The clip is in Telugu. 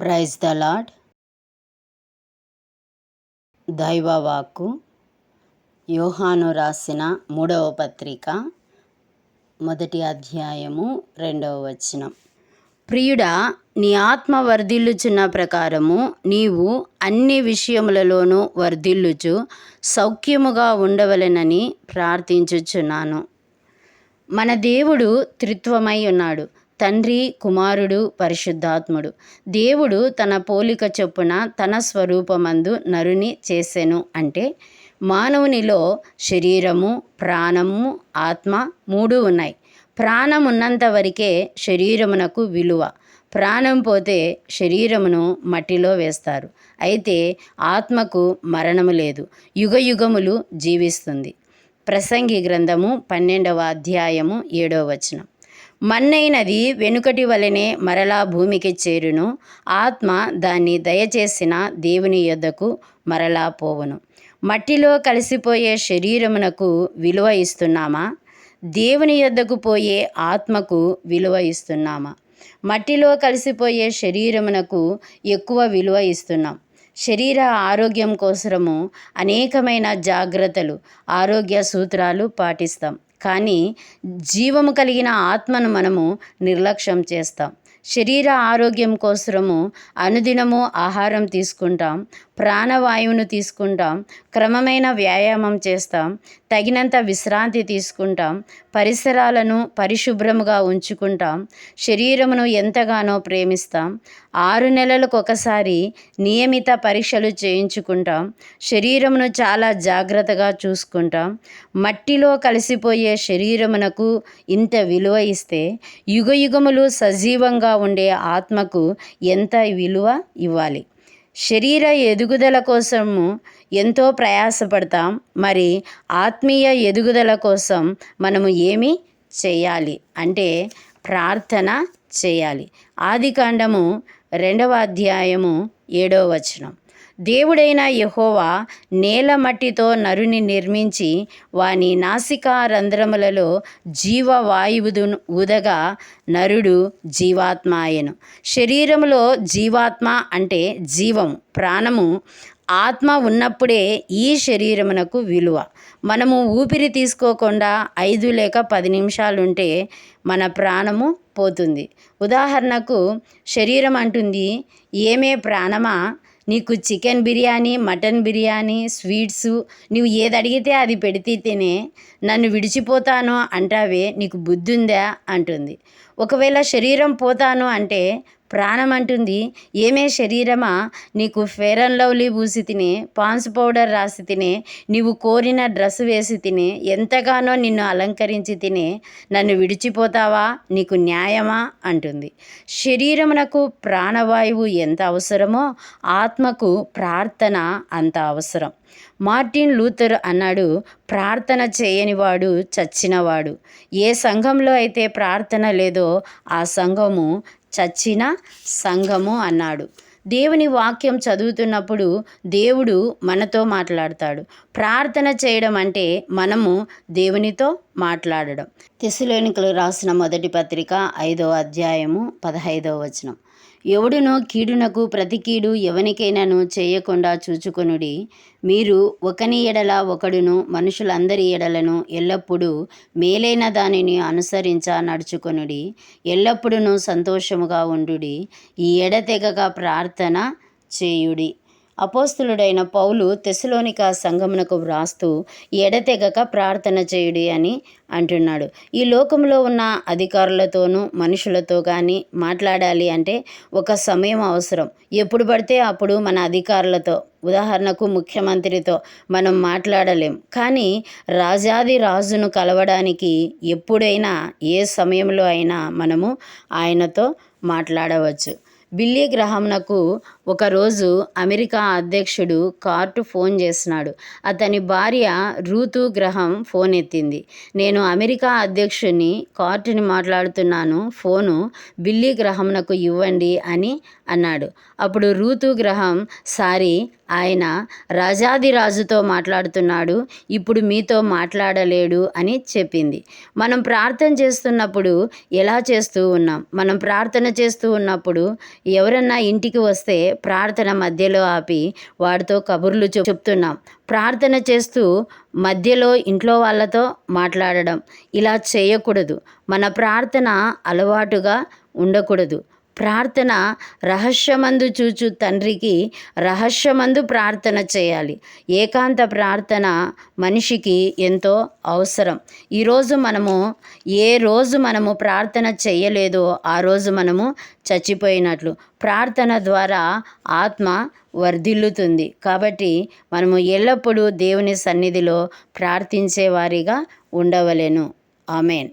Praise the lord దైవవాక్కు. యోహాను రాసిన మూడవ పత్రిక మొదటి అధ్యాయము రెండవ వచనం. ప్రియుడా నీ ఆత్మ వర్ధిల్లుచున్న ప్రకారము నీవు అన్ని విషయములలోనూ వర్ధిల్లుచు సౌఖ్యముగా ఉండవలెనని ప్రార్థించుచున్నాను. మన దేవుడు త్రిత్వమై ఉన్నాడు. తండ్రి కుమారుడు పరిశుద్ధాత్ముడు. దేవుడు తన పోలిక చొప్పున తన స్వరూపమందు నరుని చేసెను అంటే మానవునిలో శరీరము ప్రాణము ఆత్మ మూడు ఉన్నాయి. ప్రాణం ఉన్నంత వరకే శరీరమునకు విలువ. ప్రాణం పోతే శరీరమును మట్టిలో వేస్తారు. అయితే ఆత్మకు మరణము లేదు. యుగ యుగములు జీవిస్తుంది. ప్రసంగి గ్రంథము పన్నెండవ అధ్యాయము ఏడవ వచనం. మన్నైనది వెనుకటి వలనే మరలా భూమికి చేరును. ఆత్మ దాన్ని దయచేసిన దేవుని యొద్దకు మరలా పోవును. మట్టిలో కలిసిపోయే శరీరమునకు విలువ ఇస్తున్నామా? దేవుని యొద్దకు పోయే ఆత్మకు విలువ ఇస్తున్నామా? మట్టిలో కలిసిపోయే శరీరమునకు ఎక్కువ విలువ ఇస్తున్నాం. శరీర ఆరోగ్యం కోసము అనేకమైన జాగ్రత్తలు ఆరోగ్య సూత్రాలు పాటిస్తాం. కానీ జీవము కలిగిన ఆత్మను మనము నిర్లక్ష్యం చేస్తాం. శరీర ఆరోగ్యం కోసము అనుదినము ఆహారం తీసుకుంటాం. ప్రాణవాయువును తీసుకుంటాం. క్రమమైన వ్యాయామం చేస్తాం. తగినంత విశ్రాంతి తీసుకుంటాం. పరిసరాలను పరిశుభ్రముగా ఉంచుకుంటాం. శరీరమును ఎంతగానో ప్రేమిస్తాం. ఆరు నెలలకు ఒకసారి నియమిత పరీక్షలు చేయించుకుంటాం. శరీరమును చాలా జాగ్రత్తగా చూసుకుంటాం. మట్టిలో కలిసిపోయే శరీరమునకు ఇంత విలువ ఇస్తే యుగ యుగములు సజీవంగా ఉండే ఆత్మకు ఎంత విలువ ఇవ్వాలి? శరీర ఎదుగుదల కోసము ఎంతో ప్రయాసపడతాం. మరి ఆత్మీయ ఎదుగుదల కోసం మనము ఏమి చేయాలి? అంటే ప్రార్థన చేయాలి. ఆది కాండము రెండవ అధ్యాయము ఏడవ వచనం. దేవుడైన యహోవా నేల మట్టితో నరుని నిర్మించి వాని నాసికా రంధ్రములలో జీవవాయువుదు ఊదగా నరుడు జీవాత్మాయను. శరీరములో జీవాత్మ అంటే జీవం ప్రాణము. ఆత్మ ఉన్నప్పుడే ఈ శరీరమునకు విలువ. మనము ఊపిరి తీసుకోకుండా ఐదు లేక పది నిమిషాలు ఉంటే మన ప్రాణము పోతుంది. ఉదాహరణకు శరీరం అంటుంది ఏమే ప్రాణమా? నీకు chicken biryani mutton biryani sweets నువ్వు ఏది అడిగితే అది పెడితే తినే నన్ను విడిచిపోతాను అంటావే నీకు బుద్ధి ఉందా? అంటుంది. ఒకవేళ శరీరం పోతాను అంటే ప్రాణం అంటుంది ఏమే శరీరమా? నీకు ఫేర్ అండ్ లవ్లీ పూసి తినే పాన్స్ పౌడర్ రాసి తినే నీవు కోరిన డ్రెస్ వేసి తినే ఎంతగానో నిన్ను అలంకరించి తినే నన్ను విడిచిపోతావా? నీకు న్యాయమా? అంటుంది. శరీరమునకు ప్రాణవాయువు ఎంత అవసరమో ఆత్మకు ప్రార్థన అంత అవసరం. మార్టిన్ లూథర్ అన్నాడు ప్రార్థన చేయనివాడు చచ్చినవాడు. ఏ సంఘంలో అయితే ప్రార్థన లేదో ఆ సంఘము చచ్చిన సంఘము అన్నాడు. దేవుని వాక్యం చదువుతున్నప్పుడు దేవుడు మనతో మాట్లాడతాడు. ప్రార్థన చేయడం అంటే మనము దేవునితో మాట్లాడడం. తెసులోనికలు రాసిన మొదటి పత్రిక ఐదవ అధ్యాయము పదహైదవ వచనం. ఎవడునో కీడునకు ప్రతి కీడు ఎవనికైనాను చేయకుండా చూచుకొనుడి. మీరు ఒకని ఎడల ఒకడును మనుషులందరి ఎడలను ఎల్లప్పుడూ మేలైన దానిని అనుసరించ నడుచుకొనుడి. ఎల్లప్పుడూ సంతోషముగా ఉండుడి. ఈ ఎడతెగక ప్రార్థన చేయుడి. అపోస్తులుడైన పౌలు తెశలోనిక సంఘమునకు వ్రాస్తూ ఎడతెగక ప్రార్థన చేయుడి అని అంటున్నాడు. ఈ లోకంలో ఉన్న అధికారులతోనూ మనుషులతో కానీ మాట్లాడాలి అంటే ఒక సమయం అవసరం. ఎప్పుడు పడితే అప్పుడు మన అధికారులతో ఉదాహరణకు ముఖ్యమంత్రితో మనం మాట్లాడలేం. కానీ రాజాది రాజును కలవడానికి ఎప్పుడైనా ఏ సమయంలో అయినా మనము ఆయనతో మాట్లాడవచ్చు. బిల్లీ గ్రహంనకు ఒకరోజు అమెరికా అధ్యక్షుడు కార్టు ఫోన్ చేసినాడు అతని భార్య రూతు గ్రహం ఫోన్ ఎత్తింది. నేను అమెరికా అధ్యక్షుని కార్టుని మాట్లాడుతున్నాను. ఫోను బిల్లీ గ్రహంనకు ఇవ్వండి అని అన్నాడు. అప్పుడు రూతు గ్రహం సారీ ఆయన రాజాదిరాజుతో మాట్లాడుతున్నాడు. ఇప్పుడు మీతో మాట్లాడలేడు అని చెప్పింది. మనం ప్రార్థన చేస్తున్నప్పుడు ఎలా చేస్తూ ఉన్నాం? మనం ప్రార్థన చేస్తూ ఉన్నప్పుడు ఎవరన్నా ఇంటికి వస్తే ప్రార్థన మధ్యలో ఆపి వాడితో కబుర్లు చెప్తున్నాం. ప్రార్థన చేస్తూ మధ్యలో ఇంట్లో వాళ్ళతో మాట్లాడడం. ఇలా చేయకూడదు. మన ప్రార్థన అలవాటుగా ఉండకూడదు. ప్రార్థన రహస్యమందు చూచు తండ్రికి రహస్యమందు ప్రార్థన చేయాలి. ఏకాంత ప్రార్థన మనిషికి ఎంతో అవసరం. ఈరోజు మనము ఏ రోజు మనము ప్రార్థన చేయలేదో ఆ రోజు మనము చచ్చిపోయినట్లు. ప్రార్థన ద్వారా ఆత్మ వర్ధిల్లుతుంది. కాబట్టి మనము ఎల్లప్పుడూ దేవుని సన్నిధిలో ప్రార్థించే వారిగా ఉండవలెను. ఆమెన్.